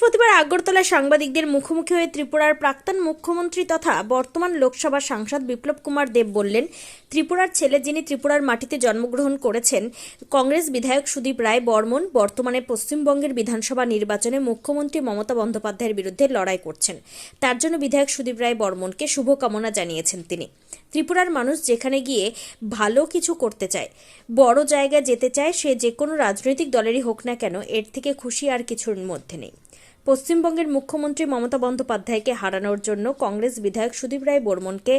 বৃহস্পতিবার আগরতলায় সাংবাদিকদের মুখোমুখি হয়ে ত্রিপুরার প্রাক্তন মুখ্যমন্ত্রী তথা বর্তমান লোকসভা সাংসদ বিপ্লব কুমার দেব বললেন, ত্রিপুরার ছেলে যিনি ত্রিপুরার মাটিতে জন্মগ্রহণ করেছেন, কংগ্রেস বিধায়ক সুদীপ রায় বর্মন বর্তমানে পশ্চিমবঙ্গের বিধানসভা নির্বাচনে মুখ্যমন্ত্রী মমতা বন্দ্যোপাধ্যায়ের বিরুদ্ধে লড়াই করছেন। তার জন্য বিধায়ক সুদীপ রায় বর্মনকে শুভকামনা জানিয়েছেন তিনি। ত্রিপুরার মানুষ যেখানে গিয়ে ভালো কিছু করতে চায়, বড় জায়গায় যেতে চায়, সে যে কোনো রাজনৈতিক দলেরই হোক না কেন, এর থেকে খুশি আর কিছুর মধ্যে নেই। পশ্চিমবঙ্গের মুখ্যমন্ত্রী মমতা বন্দ্যোপাধ্যায়কে হারানোর জন্য কংগ্রেস বিধায়ক সুদীপ রায় বর্মনকে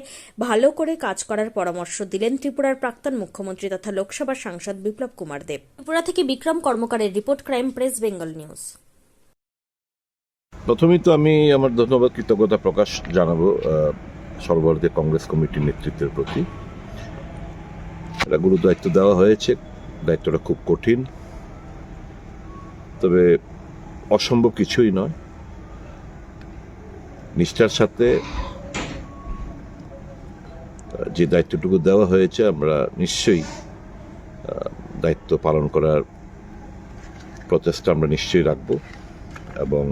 ভালো করে কাজ করার পরামর্শ দিলেন ত্রিপুরার প্রাক্তন মুখ্যমন্ত্রী তথা লোকসভা সাংসদ বিপ্লব কুমার দেব। ত্রিপুরা থেকে Bikram কর্মকারের report, crime press, Bengal news. প্রথমেই তো আমি আমার ধন্যবাদ, কৃতজ্ঞতা প্রকাশ জানাব সর্বভারতীয় কংগ্রেস কমিটির নেতৃত্বের প্রতি। গুরু দায়িত্ব দেওয়া হয়েছে, দায়িত্বটা খুব কঠিন। তবে অসম্ভব কিছুই নয়। নিষ্ঠার সাথে যে দায়িত্বটুকু দেওয়া হয়েছে, আমরা নিশ্চয়ই দায়িত্ব পালন করার প্রচেষ্টা আমরা নিশ্চয়ই রাখব এবং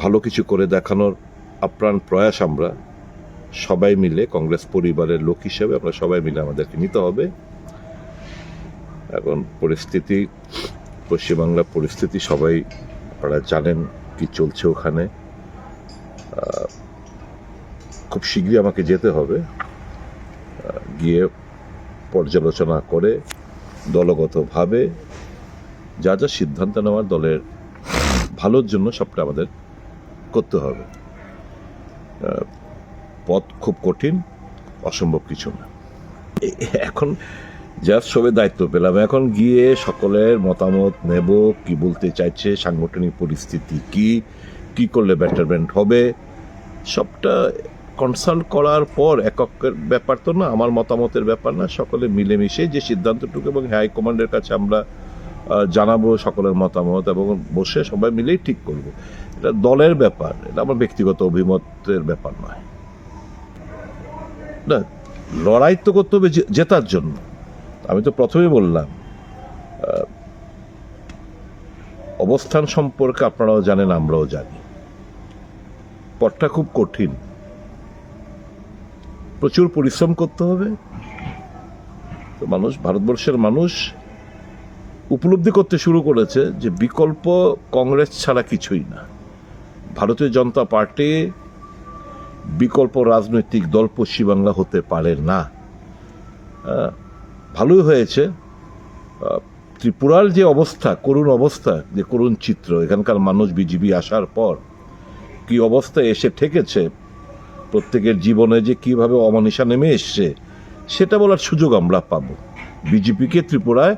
ভালো কিছু করে দেখানোর আপ্রাণ প্রয়াস আমরা সবাই মিলে, কংগ্রেস পরিবারের লোক হিসেবে আমরা সবাই মিলে আমাদেরকে নিতে হবে। এখন পরিস্থিতি পশ্চিমবাংলার পরিস্থিতি সবাই আপনারা জানেন কি চলছে ওখানে। খুব শীঘ্রই আমাকে যেতে হবে। গিয়ে পর্যালোচনা করে দলগতভাবে যা যা সিদ্ধান্ত নেওয়ার দলের ভালোর জন্য সবটা আমাদের করতে হবে। পথ খুব কঠিন, অসম্ভব কিছু না। এখন জাস্ট সবে দায়িত্ব পেলাম। এখন গিয়ে সকলের মতামত নেব, কি বলতে চাইছে, সাংগঠনিক পরিস্থিতি কি কি করলে বেটারমেন্ট হবে? সবটা কনসাল্ট করার পর এককের ব্যাপার তো না, আমার মতামতের ব্যাপার না, সকলে মিলেমিশে যে সিদ্ধান্তটুকু এবং হাইকমান্ডের কাছে আমরা জানাব সকলের মতামত এবং বসে সবাই মিলেই ঠিক করব। এটা দলের ব্যাপার, এটা আমার ব্যক্তিগত অভিমতের ব্যাপার নয়। না, লড়াই তো করতে হবে জেতার জন্য। আমি তো প্রথমেই বললাম অবস্থান সম্পর্কে আপনারাও জানেন, আমরাও জানি। পথটা খুব কঠিন। প্রচুর পরিশ্রম করতে হবে। তো মানুষ, ভারতবর্ষের মানুষ উপলব্ধি করতে শুরু করেছে যে বিকল্প কংগ্রেস ছাড়া কিছুই না। ভারতীয় জনতা পার্টি বিকল্প রাজনৈতিক দল পশ্চিমবাংলা হতে পারে না। ভালোই হয়েছে। ত্রিপুরার যে অবস্থা করুণ অবস্থা যে করুণ চিত্র এখানকার মানুষ বিজিবি আসার পর কি অবস্থায় এসে ঠেকেছে প্রত্যেকের জীবনে যে কীভাবে অমানিসা নেমে এসছে সেটা বলার সুযোগ আমরা পাবো। বিজেপিকে ত্রিপুরায়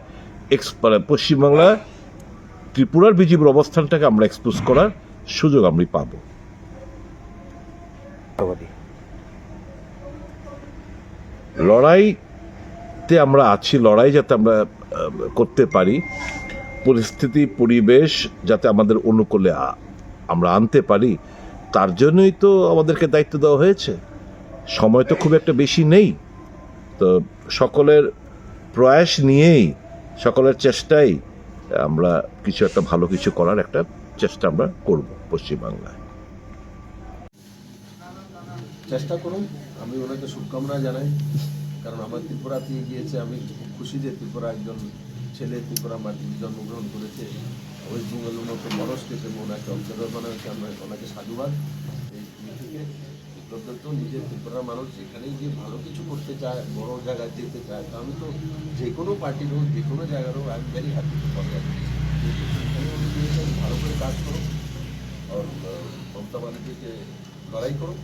এক্স মানে পশ্চিমবাংলায় ত্রিপুরার বিজেপির অবস্থানটাকে আমরা এক্সপোজ করার সুযোগ আমরা পাবো। লড়াইতে আমরা আছি, লড়াই যাতে আমরা করতে পারি, পরিস্থিতি, পরিবেশ যাতে আমাদের অনুকূলে আমরা আনতে পারি, তার জন্যই তো আমাদেরকে দায়িত্ব দেওয়া হয়েছে। সময় তো খুব একটা বেশি নেই। তো সকলের প্রয়াস নিয়েই, সকলের চেষ্টাই আমরা কিছু একটা ভালো কিছু করার একটা চেষ্টা আমরা করব পশ্চিমবাংলায়। চেষ্টা করুন। আমি ওনাকে শুভকামনা জানাই। কারণ আমার ত্রিপুরাতে গিয়েছে, আমি খুব খুশি যে ত্রিপুরা একজন ছেলে, ত্রিপুরা মাটিতে জন্মগ্রহণ করেছে। ওয়েস্ট বেঙ্গলের মতো বড় স্টেটে ওনাকে অবজারভার করা হয়েছে আমরা ওনাকে সাধুবাদ। এই থেকে বিপ্লব তো নিজের ত্রিপুরার মানুষ যেখানেই গিয়ে ভালো কিছু করতে চায়, বড় জায়গায় যেতে চায়, তো আমি তো যে কোনো পার্টির হোক, যে কোনো জায়গার হোক I am very happy to for ভালো করে কাজ করো, আর মমতা ব্যানার্জিকে লড়াই করো।